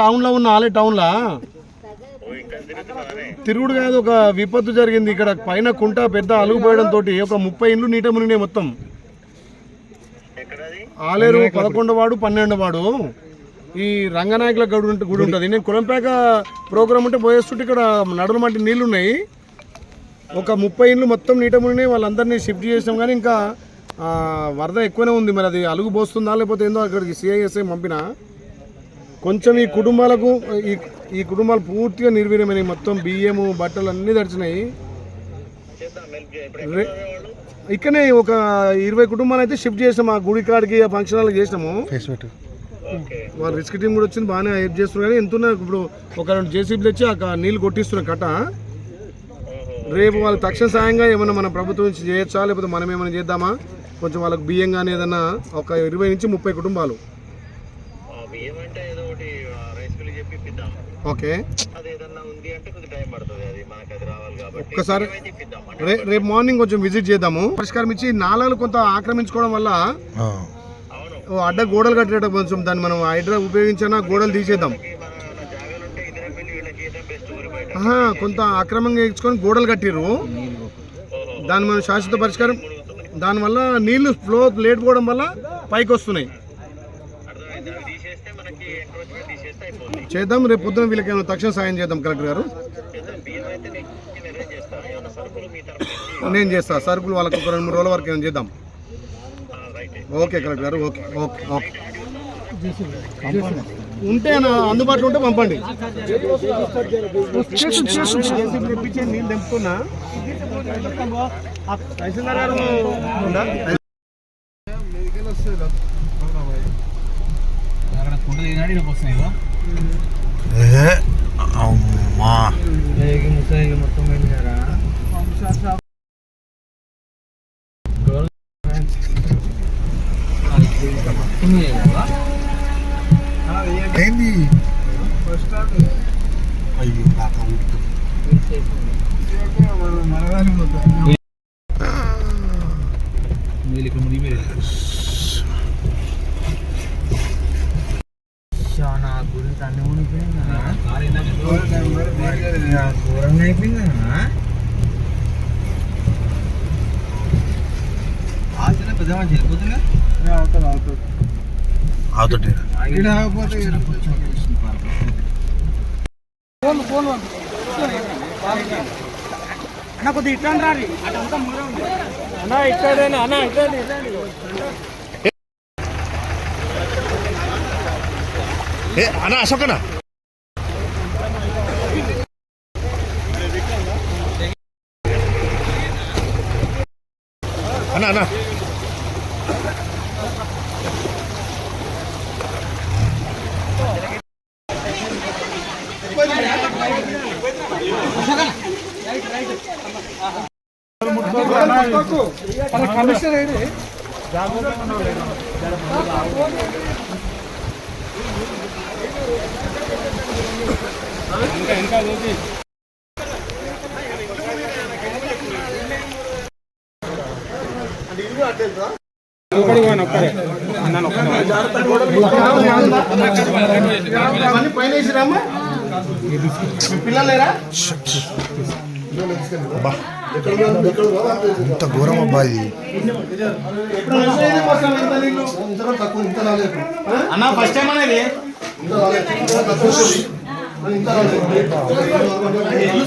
టౌన్లో ఉన్న ఆలే టౌన్ లా తిరుగుడు కాదు ఒక విపత్తు జరిగింది. ఇక్కడ పైన కుంట పెద్ద అలుగుపోయడం తోటి ఒక ముప్పై ఇండ్లు నీట మునిగినాయి మొత్తం. ఆలేరు పదకొండు వాడు పన్నెండు వాడు. ఈ రంగనాయకుల గడు గుడి ఉంటుంది. నేను కులంపేక ప్రోగ్రామ్ ఉంటే పోయేస్తుంటే ఇక్కడ నడుల మట్టి నీళ్ళు ఉన్నాయి ఒక ముప్పై ఇండ్లు మొత్తం నీట మునిగినాయి. వాళ్ళందరినీ షిఫ్ట్ చేసాం కానీ ఇంకా వరద ఎక్కువనే ఉంది. మరి అది అలుగు పోస్తుందా లేకపోతే ఏందో అక్కడికి సిఐఎస్ఐ పంపిన? కొంచెం ఈ కుటుంబాలకు ఈ ఈ కుటుంబాలు పూర్తిగా నిర్వీర్యమైనవి. మొత్తం బియ్యము బట్టలు అన్నీ తడిచినాయి రే- ఇక్కడనే ఒక ఇరవై కుటుంబాలు అయితే షిఫ్ట్ చేసాం ఆ గుడి కాడికి ఆ ఫంక్షన్ హాల్కి చేసినాము. వాళ్ళు రిస్క్ టీం కూడా వచ్చింది బాగానే హెల్ప్ చేస్తున్నారు. కానీ ఎంత ఉన్నా ఇప్పుడు ఒక రెండు జేసీబీలు వచ్చి ఆ నీళ్ళు కొట్టిస్తున్నారు కట్ట రేపు వాళ్ళు తక్షణ సాయంగా ఏమైనా మన ప్రభుత్వం నుంచి చేయొచ్చా? లేకపోతే మనం ఏమైనా చేద్దామా? కొంచెం వాళ్ళకి బియ్యం కానీ ఏదన్నా ఒక ఇరవై నుంచి ముప్పై కుటుంబాలు. బియ్యం అంటే ఏదో ఒకటి ఆ, రైస్ మిల్ చెప్పి ఇప్పిద్దాం ఓకే. అది ఏదన్నా ఉంది అంటే కొద్దిగా టైం పడుతుంది అది మనకి అది రావాలి కాబట్టి. ఒక్కసారి ఏమైతే ఇప్పిద్దాం రే రేపు మార్నింగ్ కొంచెం విజిట్ చేద్దాము. పరిష్కారం ఇచ్చి నాలాలు కొంత ఆక్రమించుకోవడం వల్ల అవును. ఓ అడ్డ గోడలు కట్టేట కొంచెం దాన్ని మనం హైడ్రా ఉపయోగించినా గోడలు తీసేద్దాం. కొంత అక్రమంగా ఇచ్చుకొని గోడలు కట్టిర్రు. దాన్ని మనం శాశ్వత పరిష్కారం. దానివల్ల నీళ్ళు ఫ్లో లేట్ పోవడం వల్ల పైకి వస్తున్నాయి. చేద్దాం రేపు పొద్దున వీళ్ళకి ఏమైనా తక్షణ సాయం చేద్దాం కలెక్టర్ గారు. నేను నేను చేస్తాను సరుకులు నేను వాళ్ళకి ఒక రెండు మూడు రోజుల వరకు ఏమైనా చేద్దాం. ఓకే కలెక్టర్ గారు ఓకే ఓకే ఓకే. ఉంటే నా అందుబాటులో ఉంటే పంపండి. నీళ్ళు తెంపుకున్నా తహసీల్దార్ గారు ఉందా? అమ్మా. ఏంది? అయ్యో తాత ఊరుకు. ఘోరంగా అయిపోయిందా పెద్ద మంచి వెళ్ళిపోతుందా అవుతుంది అన్న కొద్దిగా ఇట్లా రారి. అన్న ఇట్లా అన్న ఇట్లా ఏ అన్న అశోకనా అన్న అన్న. అవన్నీ పైన వేసిరామ్మా మీ పిల్లలు లేరా అబ్బా ఇంత ఘోరం అబ్బా ఇది. అన్న ఫస్ట్ టైం అనేది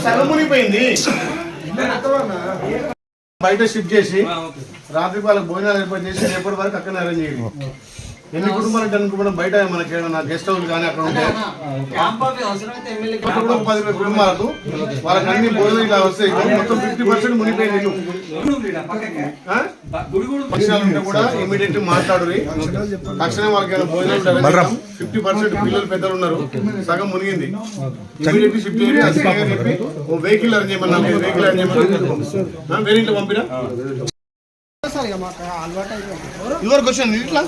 సగం మునిగిపోయింది. బయట షిఫ్ట్ చేసి. రాత్రి వాళ్ళకి భోజనాలు ఏర్పాటు చేసి రేపటి వరకు అక్కడ అరేంజ్ చేయండి. ఎన్ని కుటుంబాలు అంటే అనుకోవడం బయట మనకి ఏమైనా గెస్ట్ హౌస్ కానీ అక్కడ ఉంటే. కూడా పది కుటుంబాలకు వాళ్ళకి అన్ని భోజనం ఇలా వస్తాయి మొత్తం ఫిఫ్టీ పర్సెంట్? పక్షాలు ఉంటే కూడా ఇమీడియట్ మాట్లాడు తక్షణం వాళ్ళకి ఏమైనా భోజనం ఫిఫ్టీ పర్సెంట్ పిల్లలు పెద్దలు ఉన్నారు సగం మునిగింది ఇమీడియట్ షిఫ్ట్ చెప్పి ఓ వెహికల్ అరేంజ్ చేయమన్నా వెహికల్ అరేంజ్ చేయమన్నా వేరే ఇంట్లో పంపినా ఇదివరకు వచ్చాను ఇట్లా?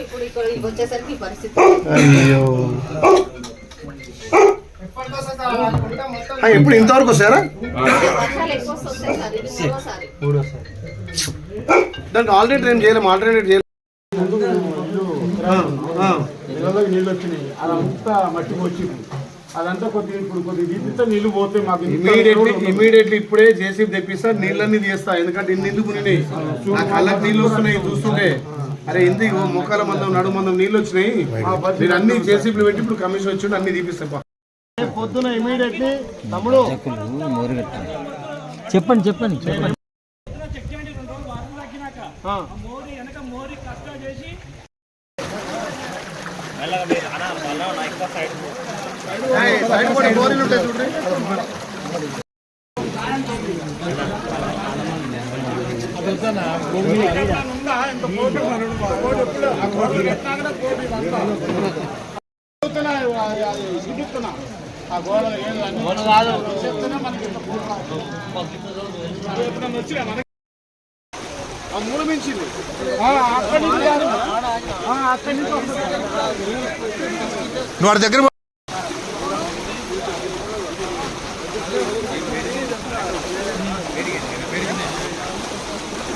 ఇప్పుడు ఇక్కడ వచ్చేసరికి ఈ పరిస్థితి అయ్యో. ఎప్పుడు ఇంతవరకు వస్తారా? దానికి ఆల్రెడీ ట్రైన్ చేయలేము ఆల్టర్నేట్ చేయలేము నీళ్ళు వచ్చినాయి. అదంతా మట్టి వచ్చింది అదంతా కొద్దిగా ఇప్పుడు కొద్దిగా దీపిస్తే నీళ్ళు పోతే మాకు ఇమీడియట్లీ. ఇమీడియట్లీ ఇప్పుడే జేసీబీ తెప్పిస్తా నీళ్ళన్నీ తీస్తా. ఎందుకంటే ఇన్ని నీళ్ళు నా కళ్ళకి నీళ్ళు వస్తున్నాయి చూస్తుంటే. అరే ఇందుకు మొక్కల మందం నడు మందం నీళ్ళు వచ్చినాయి. మీరు అన్ని జేసీబీలు పెట్టి ఇప్పుడు కమిషన్ వచ్చి అన్ని తీపిస్తా. పొద్దున ఇమీడియట్లీ తమ్ముడు. చెప్పండి చెప్పండి చెప్పండి. సైడ్ ఆ గోడలు ఏం అన్ని మనకి ఎప్పుడన్నా వచ్చినా మనకి అక్కడి నుంచి అక్కడి నుంచి నువ్వు వాడి దగ్గర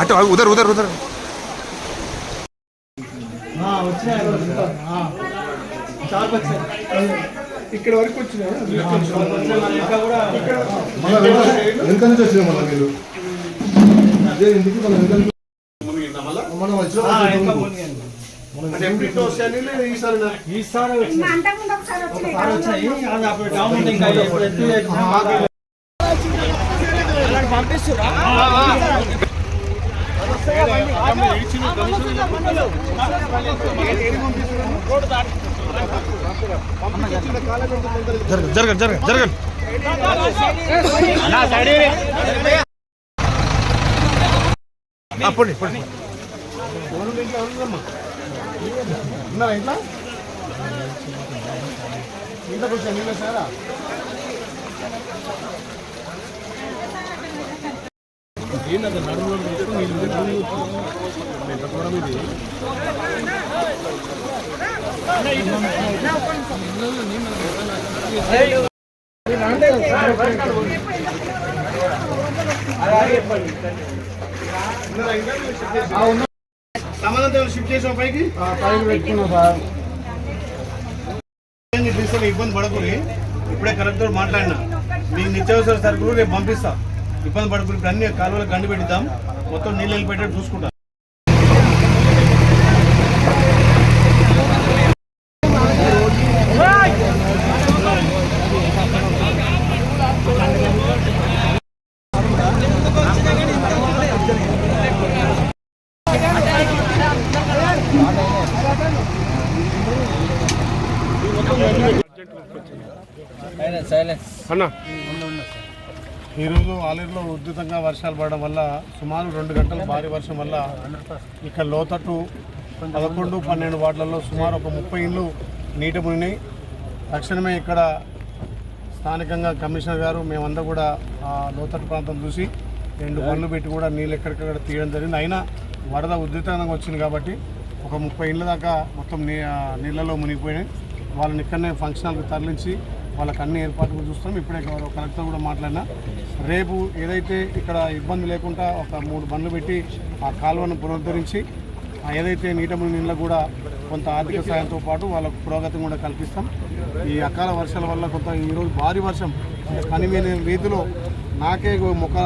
అటు ఉదర్ ఉదర్ ఉదర్ ఇక్కడ వరకు వచ్చినాయి వెనక నుంచి వచ్చిన మళ్ళీ మీరు అదే ఎందుకు మన వెనక నుంచి- మనం వచ్చిన అంటే ఎప్పుడు ఇట్లా జరగండి ఉన్నారా ఇంట్లోకి వచ్చా ఏంటంటే నడుములో ఎంత దూరం ఇది షిఫ్ట్ పైకి పైకి పెట్టుకున్నా సార్ ఇబ్బంది పడకూడదు ఇప్పుడే కలెక్టర్ మాట్లాడినా. మీ నిత్యావసర సరుకులు రేపు పంపిస్తాను ఇబ్బంది పడకూరి ఇప్పుడు అన్ని కాలువలకు గండి పెట్టిద్దాం మొత్తం నీళ్ళు వెళ్ళిపెట్టేట్టు చూసుకుంటా. సైలెన్స్. అన్న. ఈరోజు ఆలేరులో ఉధృతంగా వర్షాలు పడడం వల్ల సుమారు రెండు గంటల భారీ వర్షం వల్ల ఇక్కడ లోతట్టు పదకొండు పన్నెండు వార్డులలో సుమారు ఒక ముప్పై ఇండ్లు నీట మునినాయి తక్షణమే ఇక్కడ స్థానికంగా కమిషనర్ గారు మేమందరూ కూడా ఆ లోతట్టు ప్రాంతం చూసి రెండు పనులు పెట్టి కూడా నీళ్ళు ఎక్కడికక్కడ తీయడం జరిగింది. అయినా వరద ఉధృతంగా వచ్చింది కాబట్టి ఒక ముప్పై ఇండ్ల దాకా మొత్తం నీ నీళ్ళలో మునిగిపోయినాయి. వాళ్ళని ఇక్కడనే ఫంక్షన్ హాల్కి తరలించి వాళ్ళకి అన్ని ఏర్పాట్లు చూస్తాం ఇప్పుడే గౌరవ కలెక్టర్ కూడా మాట్లాడినా. రేపు ఏదైతే ఇక్కడ ఇబ్బంది లేకుండా ఒక మూడు బండ్లు పెట్టి ఆ కాలువను పునరుద్ధరించి ఏదైతే నీటముని నీళ్ళ కూడా కొంత ఆర్థిక సాయంతో పాటు వాళ్ళకు పురోగతిని కూడా కల్పిస్తాం. ఈ అకాల వర్షాల వల్ల కొంత ఈరోజు భారీ వర్షం. కనివేని వీధిలో నాకే మొక్క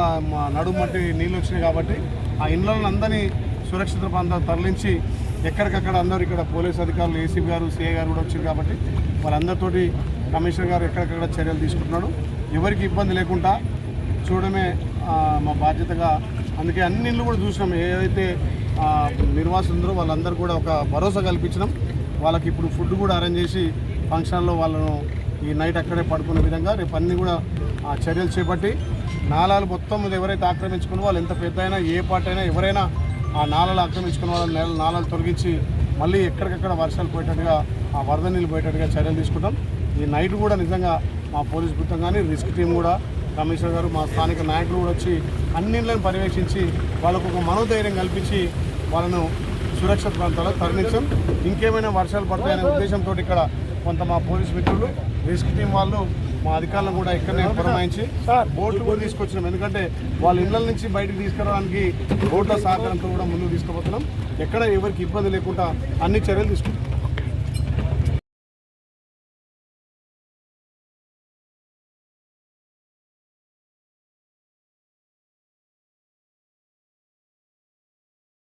నడుము మట్టి నీళ్ళు వచ్చినాయి కాబట్టి ఆ ఇళ్ళని అందరినీ సురక్షిత ప్రాంతం తరలించి ఎక్కడికక్కడ అందరూ ఇక్కడ పోలీస్ అధికారులు ఏసీబీ గారు సిఐ గారు కూడా వచ్చారు కాబట్టి వాళ్ళందరితోటి కమిషనర్ గారు ఎక్కడికక్కడ చర్యలు తీసుకుంటున్నాడు ఎవరికి ఇబ్బంది లేకుండా చూడడమే మా బాధ్యతగా. అందుకే అన్ని ఇళ్ళు కూడా చూసినాం. ఏదైతే ఆ, వాళ్ళందరూ కూడా ఒక భరోసా కల్పించినాం. వాళ్ళకి ఇప్పుడు ఫుడ్ కూడా అరేంజ్ చేసి ఫంక్షన్లో వాళ్ళను ఈ నైట్ అక్కడే పడుకునే విధంగా రేపు అన్ని కూడా ఆ, చర్యలు చేపట్టి నాళాలు మొత్తం మీద ఎవరైతే ఆక్రమించుకున్న వాళ్ళు ఎంత పెద్ద అయినా ఏ పార్టీ అయినా ఎవరైనా ఆ నాళాలు ఆక్రమించుకున్న వాళ్ళ నేల నాళాలు తొలగించి మళ్ళీ ఎక్కడికక్కడ వర్షాలు పోయేటట్టుగా ఆ వరద నీళ్ళు పోయేటట్టుగా చర్యలు తీసుకుంటాం. ఈ నైట్ కూడా నిజంగా మా పోలీస్ బృందం కానీ రిస్క్ టీం కూడా కమిషనర్ గారు మా స్థానిక నాయకులు కూడా వచ్చి అన్నింటిని పర్యవేక్షించి వాళ్ళకు ఒక మనోధైర్యం కల్పించి వాళ్ళను సురక్షిత ప్రాంతాల్లో తరలించాం. ఇంకేమైనా వర్షాలు పడతాయనే ఉద్దేశంతో ఇక్కడ కొంత మా పోలీస్ మిత్రులు రిస్క్ టీం వాళ్ళు మా అధికారులను కూడా ఇక్కడనే పురమాయించి బోట్లు కూడా తీసుకొచ్చినాం. ఎందుకంటే వాళ్ళ ఇళ్ళ నుంచి బయటకు తీసుకురావడానికి బోట్ల సహకారంతో కూడా ముందుకు తీసుకుపోతున్నాం. ఎక్కడ ఎవరికి ఇబ్బంది లేకుండా అన్ని చర్యలు తీసుకుంటాం